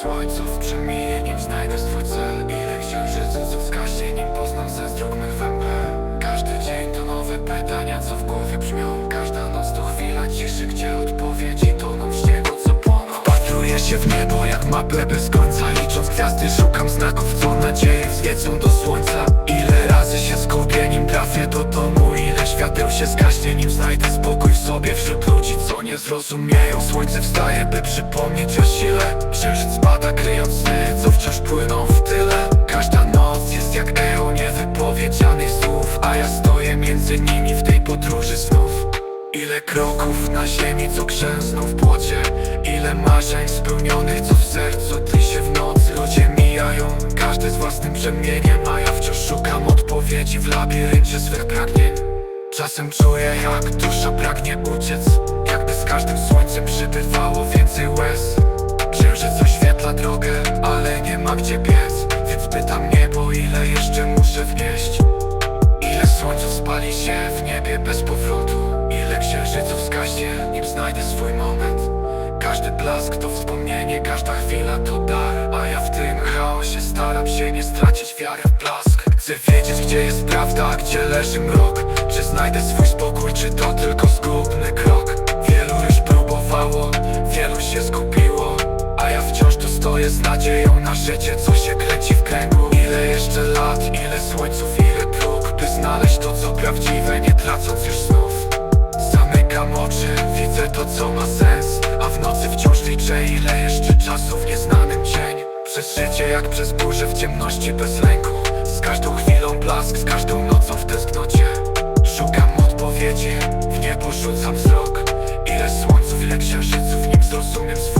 słońców przeminie, nim znajdę swój cel. Ile księżyców zgaśnie, nim poznam sens dróg mych węble Każdy dzień to nowe pytania, co w głowie brzmią. Każda noc to chwila ciszy, gdzie odpowiedzi toną w śniegu, co płoną. Wpatruję się w niebo jak maple bez końca. Licząc gwiazdy, szukam znaków, co nadzieję wzniecą do słońca. Ile razy się zgubię, nim trafię do domu. Ile świateł się zgaśnie, nim znajdę spokój w sobie Wśród co nie zrozumieją. Słońce wstaje, by przypomnieć o sile. Księżyc spada, kryjąc sny, co wciąż płyną w tyle. Każda noc jest jak echo niewypowiedzianych słów A ja stoję między nimi w tej podróży snów Ile kroków na ziemi, co grzęzną w płocie. Ile marzeń spełnionych, co w sercu tli się w nocy Ludzie mijają, każdy z własnym brzemieniem A ja wciąż szukam odpowiedzi w labiryncie swych pragnień. Czasem czuję, jak dusza pragnie uciec każdym słońcem przybywało więcej łez. Księżyc oświetla drogę, ale nie ma gdzie biec. Więc pytam niebo, ile jeszcze muszę wnieść? Ile słońców spali się w niebie bez powrotu? Ile księżyców zgaśnie, nim znajdę swój moment? Każdy blask to wspomnienie, każda chwila to dar. A ja w tym chaosie staram się nie stracić wiary w blask. Chcę wiedzieć, gdzie jest prawda, gdzie leży mrok. Czy znajdę swój spokój, czy to tylko zgubny krok się zgubiło A ja wciąż tu stoję z nadzieją na życie, co się kręci w kręgu. Ile jeszcze lat, ile słońców, ile próg By znaleźć to, co prawdziwe, nie tracąc już snów. Zamykam oczy, widzę to, co ma sens A w nocy wciąż liczę, ile jeszcze czasu w nieznanym cień. Przez życie jak przez burzę w ciemności bez lęku. Z każdą chwilą blask, z każdą nocą w tęsknocie. Szukam odpowiedzi, w niebo rzucam wzrok. Ile słońców, ile księżyców, nim zrozumiem swój